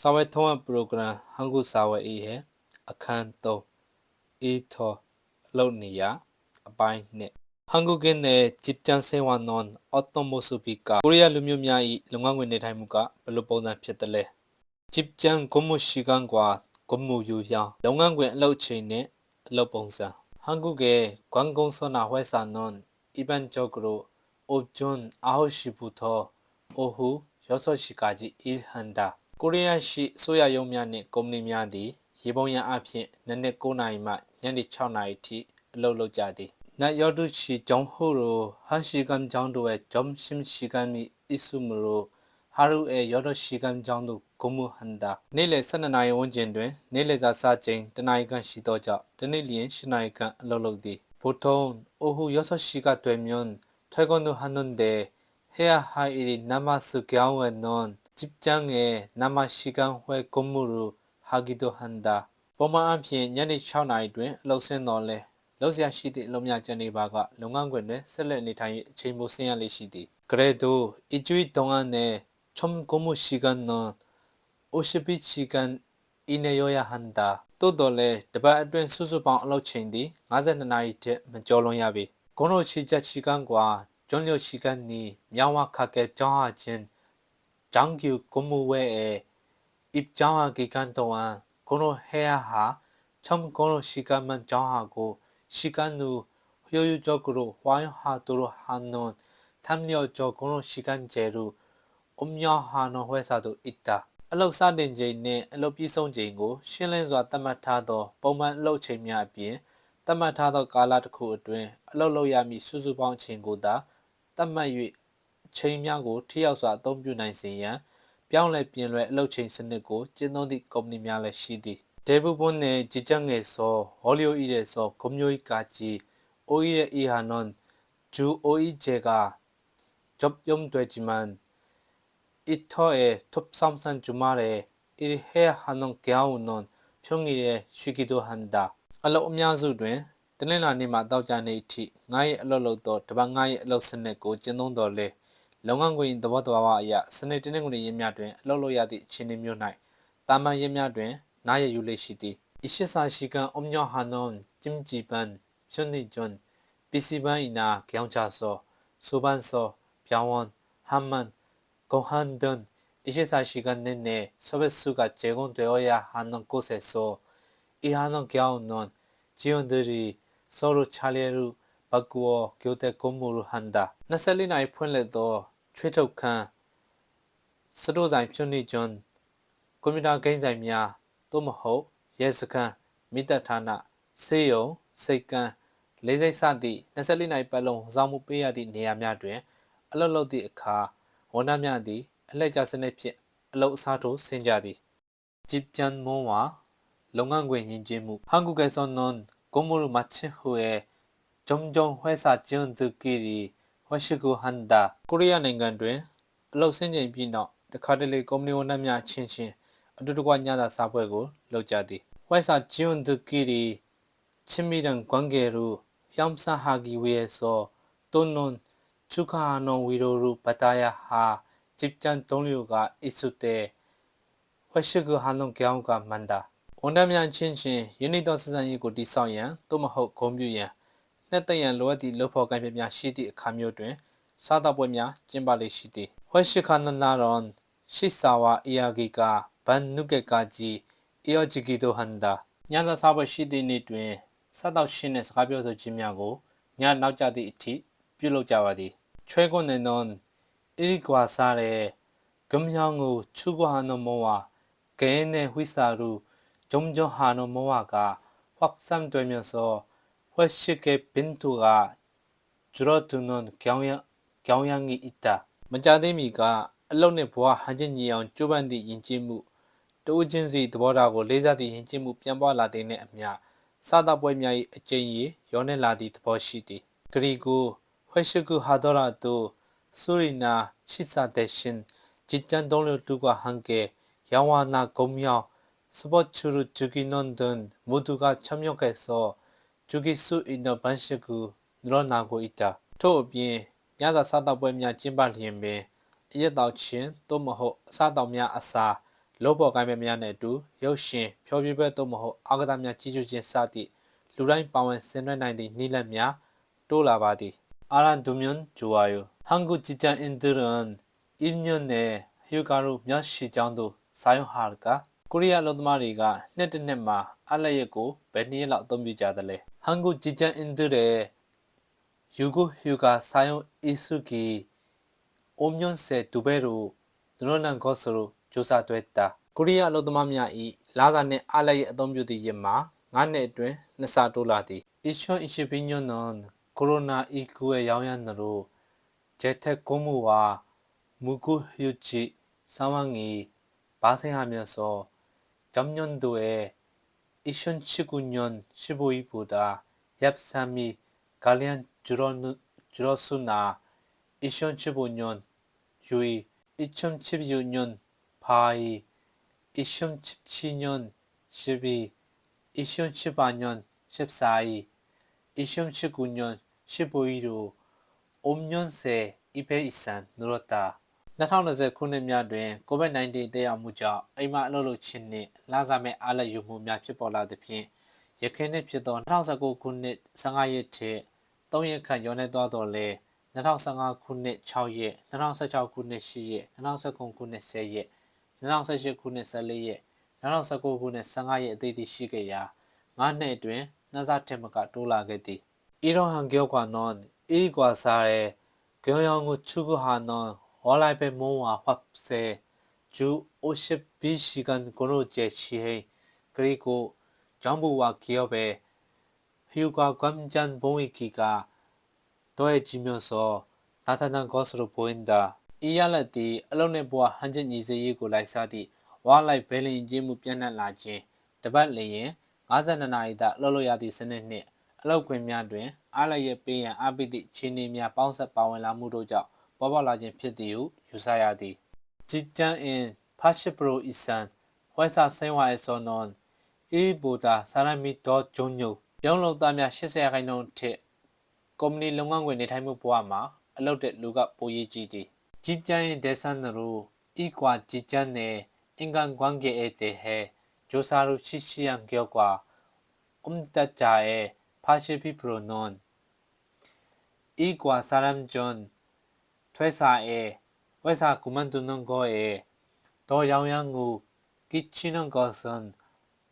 စာဝဲထုံးအပရိုဂရမ်ဟန်ကုစာဝဲအေးဟဲအခန်း3အေးထောအလုပ်နေရအပိုင်းနဲ့ဟန်ကုကင်းနဲ့ဂျစ်တန်ဆေဝါနွန်အော်တိုမိုဆိုပီကာကိုရီးယားလူမျိုးများ၏လုပ်ငန်းခွင်နေထိုင်မှုကဘယ်လိုပုံစံဖြစ်တယ်လဲဂျစ်ကျန်ကွန်မှုရှိကန်ကွာကွန်မှုယူရောင်းလုပ်ငန်းခွင်အလုပ်ချိန်နဲ့အလုပ်ပုံစံဟန်ကုကဲကွမ်ကုန်းစနာဝဲစာနွန်အီဗန်ဂျော့ကရိုအိုဂျွန်အာဟိုရှိပူသောအိုဟူယောဆော့ရှိကာဂျီအီဟန်ဒါ ကိုရီးယားရှိအစိုးရရုံးများနှင့်ကုမ္ပဏီများသည်ရေပုံရန်အဖြစ်နနက်9နာရီမှညနေ6နာရီထိအလုပ်လုပ်ကြသည်နတ်ယောဒုချီဂျုံဟိုရိုဟန်ရှိကန်ဂျောင်းတို့ရဲ့ဂျုံရှင်းရှိကန်မီအစ်ဆုမရိုဟာရုအဲယောဒရှိကန်ဂျောင်းတို့ဂုံမူဟန်ဒါနေ့လယ်12နာရီဝန်းကျင်တွင်နေ့လယ်စာစားချိန်တနာရီခန့်ရှိသောကြောင့်တနေ့လျင်7နာရီခန့်အလုပ်လုပ်သည်보통오후 6시가 되면 퇴근을 하는데 해야 할 일이 남았을 경우에는 직장에 남아 시간 후에 근무를 하기도 한다. ပုံမှန်အဖြစ်ညနေ6နာရီတွင်အလုပ်ဆင်းတော်လဲလောက်ဆရာရှိသည့်အလုပ်များကျန်နေပါကလုပ်ငန်းခွင်တွင်ဆက်လက်နေထိုင်၍အချိန်ပိုဆင်းရလေရှိသည်그래도일주일동안에총근무시간은50시간 이내여야 한다သို့တော်လဲတပတ်အတွင်းစုစုပေါင်းအလုပ်ချိန်သည်52နာရီထက်မကျော်လွန်ရပေ工作시작 시간과 종료 시간이 명확하게 정해진 장기 근무 외에 입장하 기간 동안 근무해야 하 첨 근무 시간만 정하고 시간 후 효율적으로 활용하도록 하는 탐려적 근무 시간제로 운영하는 회사도 있다. အလုတ်စတင်ချိန်နဲ့အလုတ်ပြီးဆုံးချိန်ကိုရှင်းလင်းစွာသတ်မှတ်ထားသောပုံမှန်အလုတ်ချိန်များအပြင်သတ်မှတ်ထားသောကာလတစ်ခုအတွင်းအလုတ်လုပ်ရမည့်စုစုပေါင်းအချိန်ကိုသာသတ်မှတ်၍ ချိန်များကိုထိရောက်စွာအသုံးပြုနိုင်စေရန်ပြောင်းလဲပြင်လွယ်အလုပ်ချိန်စနစ်ကိုကျင့်သုံးသည့်ကုမ္ပဏီများလည်းရှိသည်대부분의직장에서월요일에서금요일까지5일에일하는주5일제가 적용되지만 이터에 톱삼산 주말에 일해야 하는 경우는 평일에 쉬기도 한다အလုပ်အများစုတွင်တနင်္လာနေ့မှတောက်ကြနေ့အထိငါးရက်အလုပ်လုပ်တော့တပတ်ငါးရက်အလုပ်စနစ်ကိုကျင့်သုံးတော်လဲ လုပ်ငန်းခွင်သဘောတဘာဝအရစနစ်တင်းငွေရင်းများတွင်အလုပ်လုပ်ရသည့်အခြေအနေမျိုး၌တာမန်ရင်းများတွင်နားရယူလေးရှိသည်အရှိစာရှိကန်အမျောဟာနွန်ဂျင်ဂျီပန်ချွန်နီဂျွန်ပီစီပန်အီနာကြောင်ချာဆောဆိုပန်ဆောပြောင်းဝန်ဟမ်မန်ဂိုဟန်ဒန်အရှိစာရှိကန်နေနေဆဘဆုကဂျေဂွန်တွေရဟာနွန်ကိုဆေဆောအီဟာနွန်ကြောင်နွန်ဂျီယွန်ဒရီဆောရချာလေရူ ဘကူအောကျိုတက်ကွန်မူရဟန်ဒါ24နိုင်ဖွင့်လက်သောချွေးထုတ်ခန်းစတိုးဆိုင်ဖြွန်းနေကျွန်းကွန်ပျူတာဂိမ်းဆိုင်များသို့မဟုတ်ရဲစခန်းမိသက်ဌာနစေယုံစိတ်ကန်းလေးစိတ်စသည့်24နိုင်ပတ်လုံးစောင့်မှုပေးရသည့်နေရာများတွင် အလုတ်လုတ်သည့်အခါဝန်ထမ်းများသည်အလှည့်ကျစနစ်ဖြင့်အလုတ်အစားထိုးဆင်ကြသည်ဂျစ်ကျန်မွန်ဝါလုပ်ငန်းခွင်ယဉ်ကျေးမှုဟန်ဂူကဲဆွန်နွန်ဂုံမိုရမချင်းဟူရဲ့ Jomjong Hwesa Jun Dukiri Washiku Handa ကိုရီးယားနိုင်ငံတွင်အလုပ်ဆင်းချိန်ပြီးနောက်တခါတလေကုမ္ပဏီဝန်ထမ်းများချင်းချင်းအတူတကွညစာစားပွဲကိုလုပ်ကြသည် Hwesa Jun Dukiri Chimiran Gwangeru Yamsa Hagiwe So Tonon Chukano Wiroru Bataya Ha Jipjan Donglyu ga Isute Washiku Hanon Gyeong ga Manda ဝန်ထမ်းများချင်းချင်းယနေ့သောဆက်ဆံရေးကိုတည်ဆောက်ရန်သို့မဟုတ်ဂုဏ်ပြုရန် နှစ်သိမ့်ရန်လိုအပ်သည့်လှုပ်ဖော်ကိုင်ပြများရှိသည့်အခါမျိုးတွင်စားသောက်ပွဲများကျင်းပလေရှိသည်ဟွဲရှိခါနနာရွန်ရှိစာဝါအီယာဂီကာဘန်နုကေကာဂျီအီယောဂျီဂီတိုဟန်ဒါညစာစားပွဲရှိသည့်နေ့တွင်စားသောက်ရှင်းတဲ့စကားပြောဆိုခြင်းများကိုညနောက်ကျသည့်အထိပြုလုပ်ကြပါသည်ချွဲကွန်နေနောအီရီကွာစားတဲ့ဂမ်ယောင်ကိုချူကွာနောမောဝါဂဲနဲ့ဝိစာရူဂျုံဂျွန်ဟာနောမောဝါကဟော့ဆမ်တွဲမြန်စော 회식의 빈도가 줄어드는 경 향, 경향이 있 다. 문자대미가 언론의 보아 한진이 형 주반디 인지무 또진시 도보라고 레자디 인지무 변보라디네 아냐 사다보이미아의 어쩐이 연애라디 도보시 디. 그리고 회식을 하더라도 술이나 식사 대신 직장 동료들과 함께 영화나 공 연, 스포츠를 즐기는 등 모두가 참여해서 ဂျူဂီဆုအင်ဒိုဘန်ရှကူနရောနာကိုအီတာထို့အပြင်ညစာစားသောက်ပွဲများကျင်းပလျင်ပင်အရက်တောက်ချင်းသို့မဟုတ်အစားတောက်များအစားလုပ်ပေါ်ကိုင်းပွဲများနဲ့အတူရုပ်ရှင်ဖျော်ဖြေပွဲသို့မဟုတ်အားကစားများကြီးကျယ်ခြင်းစသည့်လူတိုင်းပါဝင်ဆင်နွှဲနိုင်သည့်နည်းလမ်းများတိုးလာပါသည်အာရန်ဒူမြွန်ဂျူဝါယိုဟန်ဂူဂျီချန်အင်ဒရန်အင်းညွန်နဲ့ဟယူကာရုမြတ်ရှိချောင်းတို့စာယုံဟာကကိုရီးယားလူသမားတွေကနှစ်တစ်နှစ်မှာအလက်ရက်ကိုဘယ်နည်းလောက်အသုံးပြုကြသလဲ ဟန်ကုဂျီဂျန်အင်ဒရရဲ့ယူဂိုဟျူကာဆိုင်ယွန်အီဆူကီအိုမြွန်ဆေဒူဘဲရိုဒရိုနန်ကော့ဆိုရိုဂျိုစာတွဲတာကိုရီးယားလူသမားများဤလာစာနှင့်အလက်ရက်အသုံးပြုသည့်ရက်မှာ9နှစ်အတွင်းနှစ်ဆတိုးလာသည်။အီချွန်အီရှိပင်းညွန်နွန်ကိုရိုနာအီကူရဲ့ရောင်းရမ်းနရိုဂျက်တက်ကုမှုဝါမူကူဟျူချီဆာဝငီဘာဆင်ဟာမျောစော 전년도에 2019년 15일보다 얍3이 관련 줄었으나 2015년 6일, 2016년 8일, 2017년 12일, 2018년 14일, 2019년 15일로 5년 새 2배 이상 늘었다. 2020ခုနှစ်များတွင် COVID-19 တက်ရောက်မှုကြောင့်အိမ်မှအလုပ်လုပ်ခြင်းနှင့်လစာမဲ့အားလက်ယူမှုများဖြစ်ပေါ်လာသဖြင့်ရခိုင်နှစ်ဖြစ်သော2019ခုနှစ်15ရက်ထက်3ရက်ခန့်ရောနေသွားတော့လဲ2015ခုနှစ်6ရက်2016ခုနှစ်10ရက်2019ခုနှစ်10ရက်2018ခုနှစ်14ရက်2019ခုနှစ်15ရက်အသေးသေးရှိခဲ့ရာ9နှစ်အတွင်းနှစားထက်မကတိုးလာခဲ့သည်အီရောဟန်ကျောကွာနော်အီကွာစားရဲ့ကျောယောင်ကိုချူကဟာနော် 월라이베 모와 확세 주 52시간 근로제 시행 그리고 정부와 기업의 휴가 감전 봉익기가 더해지면서 나타난 것으로 보인다. 이알라디 알로네보아 한전 이세이고 라이사디 와라이 벨린 인지무 변한 라지 တပတ်လျင်52နာရီသာလှုပ်လို့ရသည့်စနစ်နှင့်အလောက်ခွင့်များတွင်အားလျက်ပေးရန်အပိတိခြေနေများပေါင်းဆက်ပါဝင်လာမှုတို့ကြောင့် ပွားပွားလာခြင်းဖြစ်သည်ဟုယူဆရသည် Titan in Pasha Pro Isan Wesa Senwa Esonon E Boda Sarami Dot Jonyo ရုံးလုံသားများ80ရာခိုင်နှုန်းထက်ကုမ္ပဏီလုပ်ငန်းခွင်နေထိုင်မှုဘဝမှာအလုပ်တဲ့လူကပိုရေးကြီးသည်ဂျီပန်ရဲ့ဒေဆန်နိုဤကွာဂျီချန်နဲ့အင်ကန်ကွမ်ကေအေတေဟဲဂျိုဆာရုရှိရှိယံကျော်ကွာအုံတတ်ကြဲဖာရှိဖီပရိုနွန်ဤကွာဆာရမ်ဂျွန် 퇴사에 회사 그만두는 거에 더 영향을 끼치는 것은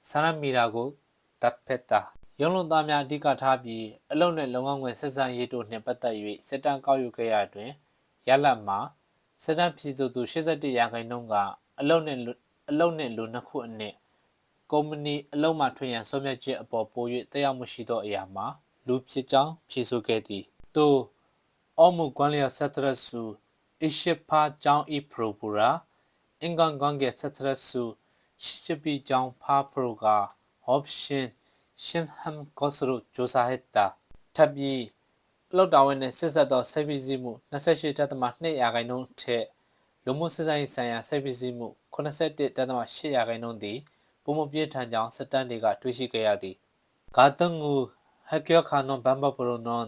사람이라고 답했다. ရုံးလုံးသားများအဓိကထားပြီးအလုံနဲ့လုံအောင်ဝင်ဆက်ဆံရေးတို့နှင့်ပတ်သက်၍စစ်တမ်းကောက်ယူခဲ့ရတွင်ရလတ်မှာစစ်တမ်းပြည်သူသူ81ရာခိုင်နှုန်းကအလုံနဲ့အလုံနဲ့လူနှစ်ခုအနက်ကုမ္ပဏီအလုံမှထွင်ရန်ဆုံးဖြတ်ချက်အပေါ်ပို၍တက်ရောက်မှုရှိသောအရာမှာလူဖြစ်ကြောင်းဖြေဆိုခဲ့သည်သို့ အောမှုကွန်လျာဆက်ထရဆူအရှိဖာကြောင်းဤပရိုပူရာအင်ကန်ကန်ကဆက်ထရဆူရှိချပီကြောင်းဖာပရိုက option ရှင်ဟမ်ကောစရုဂျိုစာဟက်တာထပ်ပြီးလောက်တော်ဝင်နဲ့ဆက်ဆက်သောစိတ်ပစ္စည်းမှု28.2ရာခိုင်နှုန်းထက်လူမှုစစ်ဆိုင်ဆိုင်ရာစိတ်ပစ္စည်းမှု81.8ရာခိုင်နှုန်းသည်ပုံမပြည့်ထန်ကြောင်းစတန်တွေကတွေ့ရှိခဲ့ရသည်ဂါတငူဟက်ကျော်ခါနွန်ဘမ်ဘပရိုနွန်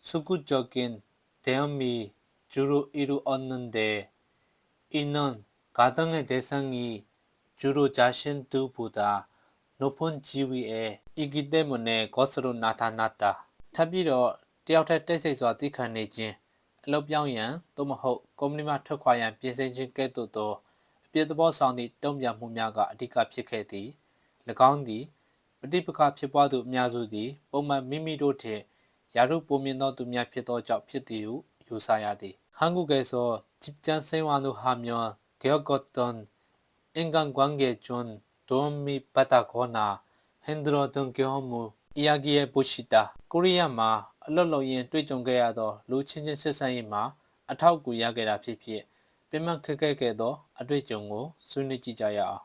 수구적인 대응이 주로 이루었는데 이는 가등의 대상이 주로 자신들보다 높은 지위에 있기 때문에 것으로 나타났다. ထပ်ပြီးတော့တယောက်ထက်တိတ်ဆိတ်စွာသိခံနေခြင်းအလုပ်ပြောင်းရန်သို့မဟုတ်ကုမ္ပဏီမှထွက်ခွာရန်ပြင်ဆင်ခြင်းကဲ့သို့သောအပြစ်သဘောဆောင်သည့်တုံ့ပြန်မှုများကအဓိကဖြစ်ခဲ့သည်၎င်းသည်ပဋိပက္ခဖြစ်ပွားသူအများစုသည်ပုံမှန်မိမိတို့ထက် ရာထုပိုမြင့်သောသူများဖြစ်သောကြောင့်ဖြစ်သည်ဟုယူဆရသည်ဟန်ဂုကေဆိုဂျစ်ကျန်စိန်ဝါနုဟာမြောဂေယောကော့တန်အင်ကန်ကွမ်ဂေဂျွန်ဒွန်မီပတာခေါနာဟင်ဒရိုတွန်ကေဟမူအီယာဂီယေပူရှိတာကိုရီးယားမှာအလွတ်လုံရင်တွေ့ကြုံခဲ့ရသောလူချင်းချင်းဆက်ဆံရေးမှာအထောက်အကူရခဲ့တာဖြစ်ဖြစ်ပြင်းပခက်ခဲခဲ့သောအတွေ့အကြုံကိုဆွေးနွေးကြည့်ကြရအောင်